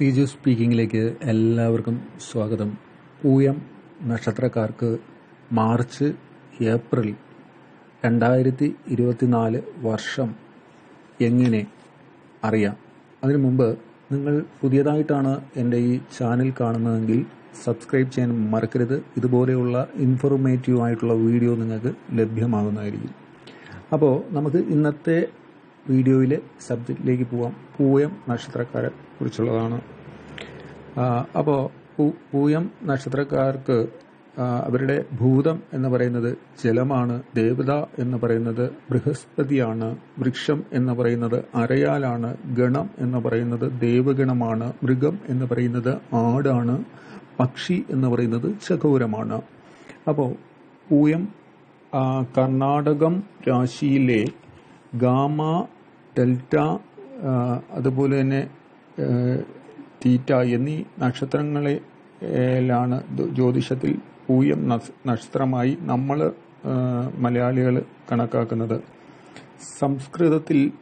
സിജു സ്പീക്കിങ്ങിലേക്ക് എല്ലാവർക്കും സ്വാഗതം. പൂയം നക്ഷത്രക്കാർക്ക് മാർച്ച് ഏപ്രിൽ രണ്ടായിരത്തി ഇരുപത്തിനാല് വർഷം എങ്ങനെ അറിയാം? അതിനു മുമ്പ് നിങ്ങൾ പുതിയതായിട്ടാണ് എന്റെ ഈ ചാനൽ കാണുന്നതെങ്കിൽ സബ്സ്ക്രൈബ് ചെയ്യാൻ മറക്കരുത്. ഇതുപോലെയുള്ള ഇൻഫോർമേറ്റീവ് ആയിട്ടുള്ള വീഡിയോ നിങ്ങൾക്ക് ലഭ്യമാകുന്നതായിരിക്കും. അപ്പോൾ നമുക്ക് ഇന്നത്തെ വീഡിയോയിലെ സബ്ജക്റ്റിലേക്ക് പോവാം. പൂയം നക്ഷത്രക്കാരെ കുറിച്ചുള്ളതാണ്. അപ്പോൾ പൂയം നക്ഷത്രക്കാർക്ക് അവരുടെ ഭൂതം എന്ന് പറയുന്നത് ജലമാണ് ദേവത എന്ന് പറയുന്നത് ബൃഹസ്പതിയാണ് വൃക്ഷം എന്ന് പറയുന്നത് അരയാലാണ് ഗണം എന്ന് പറയുന്നത് ദേവഗണമാണ് മൃഗം എന്ന് പറയുന്നത് ആടാണ് പക്ഷി എന്ന് പറയുന്നത് ചകോരമാണ് അപ്പോൾ പൂയം കർണാടകം രാശിയിലെ ഗാമ ഡെൽറ്റ അതുപോലെ തന്നെ തീറ്റ എന്നീ നക്ഷത്രങ്ങളിലാണ് ജ്യോതിഷത്തിൽ പൂയം നക്ഷത്രമായി നമ്മൾ മലയാളികൾ കണക്കാക്കുന്നത്. സംസ്കൃതത്തിൽ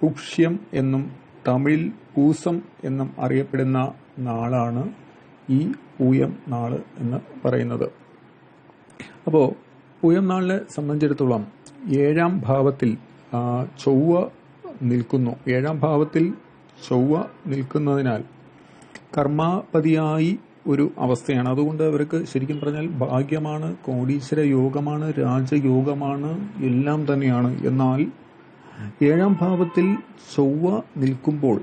പുക്ഷ്യം എന്നും തമിഴിൽ പൂസം എന്നും അറിയപ്പെടുന്ന നാളാണ് ഈ പൂയം നാൾ എന്ന് പറയുന്നത്. അപ്പോൾ പൂയം നാളിനെ സംബന്ധിച്ചിടത്തോളം ഏഴാം ഭാവത്തിൽ ചൊവ്വ നിൽക്കുന്നു. ഏഴാം ഭാവത്തിൽ ചൊവ്വ നിൽക്കുന്നതിനാൽ കർമാപതിയായി ഒരു അവസ്ഥയാണ്. അതുകൊണ്ട് അവർക്ക് ശരിക്കും പറഞ്ഞാൽ ഭാഗ്യമാണ് കോടീശ്വര യോഗമാണ് രാജയോഗമാണ് എല്ലാം തന്നെയാണ്. എന്നാൽ ഏഴാം ഭാവത്തിൽ ചൊവ്വ നിൽക്കുമ്പോൾ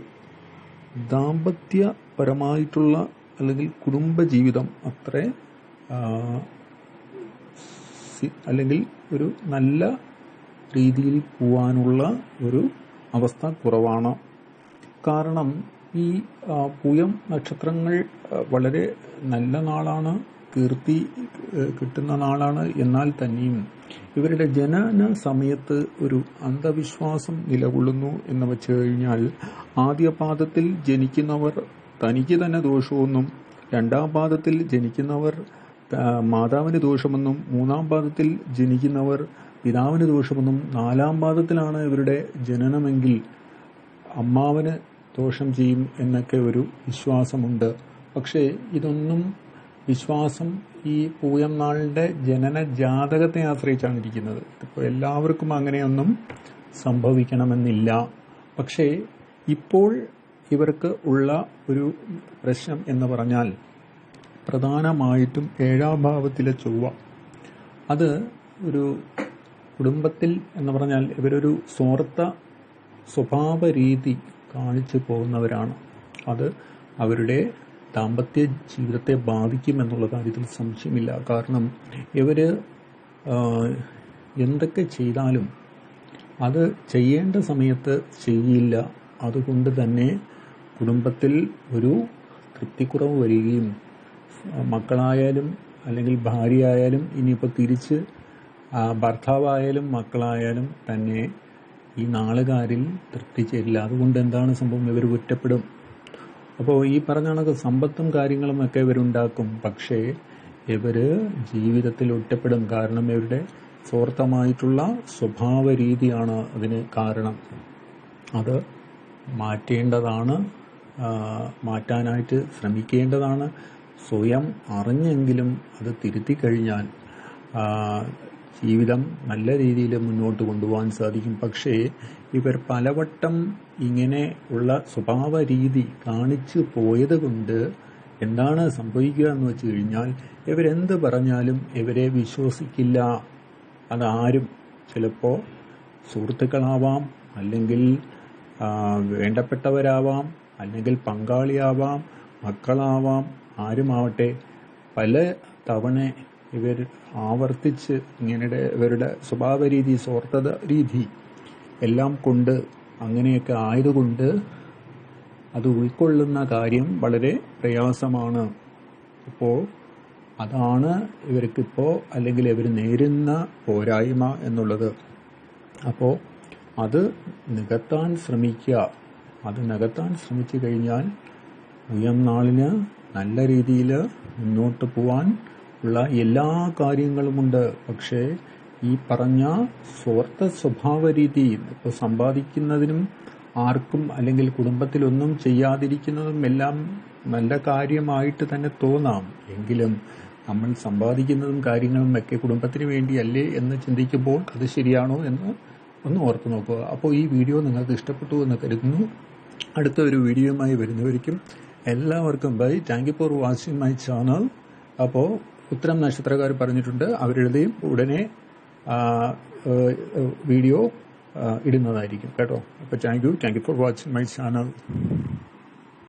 ദാമ്പത്യപരമായിട്ടുള്ള അല്ലെങ്കിൽ കുടുംബജീവിതം അത്ര അല്ലെങ്കിൽ ഒരു നല്ല രീതിയിൽ പോവാനുള്ള ഒരു അവസ്ഥ കുറവാണ്. കാരണം ഈ പൂയം നക്ഷത്രങ്ങൾ വളരെ നല്ല നാളാണ് കീർത്തി കിട്ടുന്ന നാളാണ്. എന്നാൽ തന്നെയും ഇവരുടെ ജനന സമയത്ത് ഒരു അന്ധവിശ്വാസം നിലകൊള്ളുന്നു എന്ന് വെച്ച് കഴിഞ്ഞാൽ ആദ്യ പാദത്തിൽ ജനിക്കുന്നവർ തനിക്ക് തന്നെ ദോഷമൊന്നും രണ്ടാം പാദത്തിൽ ജനിക്കുന്നവർ മാതാവിന് ദോഷമെന്നും മൂന്നാം പാദത്തിൽ ജനിക്കുന്നവർ പിതാവിന് ദോഷമെന്നും നാലാം പാദത്തിലാണ് ഇവരുടെ ജനനമെങ്കിൽ അമ്മാവന് ദോഷം ചെയ്യും എന്നൊക്കെ ഒരു വിശ്വാസമുണ്ട്. പക്ഷേ ഇതൊന്നും വിശ്വാസം ഈ പൂയം നാളിന്റെ ജനന ജാതകത്തെ ആശ്രയിച്ചാണ് ഇരിക്കുന്നത്. ഇപ്പോൾ എല്ലാവർക്കും അങ്ങനെയൊന്നും സംഭവിക്കണമെന്നില്ല. പക്ഷേ ഇപ്പോൾ ഇവർക്ക് ഉള്ള ഒരു പ്രശ്നം എന്ന് പറഞ്ഞാൽ പ്രധാനമായിട്ടും ഏഴാം ഭാവത്തിലെ ചൊവ്വ. അത് ഒരു കുടുംബത്തിൽ എന്ന് പറഞ്ഞാൽ ഇവരൊരു സ്വാർത്ഥ സ്വഭാവ രീതി കാണിച്ചു പോകുന്നവരാണ്. അത് അവരുടെ ദാമ്പത്യ ജീവിതത്തെ ബാധിക്കുമെന്നുള്ള കാര്യത്തിൽ സംശയമില്ല. കാരണം ഇവർ എന്തൊക്കെ ചെയ്താലും അത് ചെയ്യേണ്ട സമയത്ത് ചെയ്യില്ല. അതുകൊണ്ട് തന്നെ കുടുംബത്തിൽ ഒരു തൃപ്തിക്കുറവ് വരികയും മക്കളായാലും അല്ലെങ്കിൽ ഭാര്യയായാലും ഇനിയിപ്പോൾ തിരിച്ച് ഭർത്താവായാലും മക്കളായാലും തന്നെ ഈ നാളുകാരിൽ തൃപ്തി ചേരില്ല അതുകൊണ്ട് എന്താണ് സംഭവം? ഇവർ കുറ്റപ്പെടും. അപ്പോൾ ഈ പറഞ്ഞ കണക്ക് സമ്പത്തും കാര്യങ്ങളും ഒക്കെ ഇവരുണ്ടാക്കും. പക്ഷേ ഇവർ ജീവിതത്തിൽ ഒറ്റപ്പെടും. കാരണം ഇവരുടെ സ്വാർത്ഥമായിട്ടുള്ള സ്വഭാവ രീതിയാണ് അതിന് കാരണം. അത് മാറ്റേണ്ടതാണ്. മാറ്റാനായിട്ട് ശ്രമിക്കേണ്ടതാണ്. സ്വയം അറിഞ്ഞെങ്കിലും അത് തിരുത്തി കഴിഞ്ഞാൽ ജീവിതം നല്ല രീതിയിൽ മുന്നോട്ട് കൊണ്ടുപോകാൻ സാധിക്കും. പക്ഷേ ഇവർ പലവട്ടം ഇങ്ങനെ ഉള്ള സ്വഭാവ രീതി കാണിച്ചു പോയത് കൊണ്ട് എന്താണ് സംഭവിക്കുക എന്ന് വെച്ച് കഴിഞ്ഞാൽ ഇവരെന്ത് പറഞ്ഞാലും ഇവരെ വിശ്വസിക്കില്ല. അതാരും ചിലപ്പോൾ സുഹൃത്തുക്കളാവാം അല്ലെങ്കിൽ വേണ്ടപ്പെട്ടവരാവാം അല്ലെങ്കിൽ പങ്കാളിയാവാം മക്കളാവാം ആരുമാവട്ടെ പല തവണ ഇവർ ആവർത്തിച്ച് ഇങ്ങനെ ഇവരുടെ സ്വഭാവ രീതി സ്വാർത്ഥത രീതി എല്ലാം കൊണ്ട് അങ്ങനെയൊക്കെ ആയതുകൊണ്ട് അത് ഉൾക്കൊള്ളുന്ന കാര്യം വളരെ പ്രയാസമാണ്. അപ്പോൾ അതാണ് ഇവർക്കിപ്പോൾ അല്ലെങ്കിൽ ഇവർ നേരുന്ന പോരായ്മ എന്നുള്ളത്. അപ്പോൾ അത് നികത്താൻ ശ്രമിക്കുക. അത് നികത്താൻ ശ്രമിച്ചു കഴിഞ്ഞാൽ ഉയർന്നാളിന് നാളിന് നല്ല രീതിയിൽ മുന്നോട്ട് പോവാൻ ഉള്ള എല്ലാ കാര്യങ്ങളുമുണ്ട് പക്ഷേ ഈ പറഞ്ഞ സ്വാർത്ഥ സ്വഭാവ രീതി ഇപ്പോൾ സമ്പാദിക്കുന്നതിനും ആർക്കും അല്ലെങ്കിൽ കുടുംബത്തിലൊന്നും ചെയ്യാതിരിക്കുന്നതും എല്ലാം നല്ല കാര്യമായിട്ട് തന്നെ തോന്നാം. എങ്കിലും നമ്മൾ സമ്പാദിക്കുന്നതും കാര്യങ്ങളും ഒക്കെ കുടുംബത്തിന് വേണ്ടിയല്ലേ എന്ന് ചിന്തിക്കുമ്പോൾ അത് ശരിയാണോ എന്ന് ഒന്ന് ഓർത്ത് നോക്കുക. അപ്പോൾ ഈ വീഡിയോ നിങ്ങൾക്ക് ഇഷ്ടപ്പെട്ടു എന്ന് കരുതുന്നു. അടുത്ത ഒരു വീഡിയോയുമായി വരുന്നവരിക്കും എല്ലാവർക്കും bye. Thank you for watching my channel. അപ്പോൾ ഉത്തരം നക്ഷത്രക്കാർ പറഞ്ഞിട്ടുണ്ട്. അവരെഴുതിയും ഉടനെ വീഡിയോ ഇടുന്നതായിരിക്കും. കേട്ടോ? അപ്പോൾ thank you thank you for watching my channel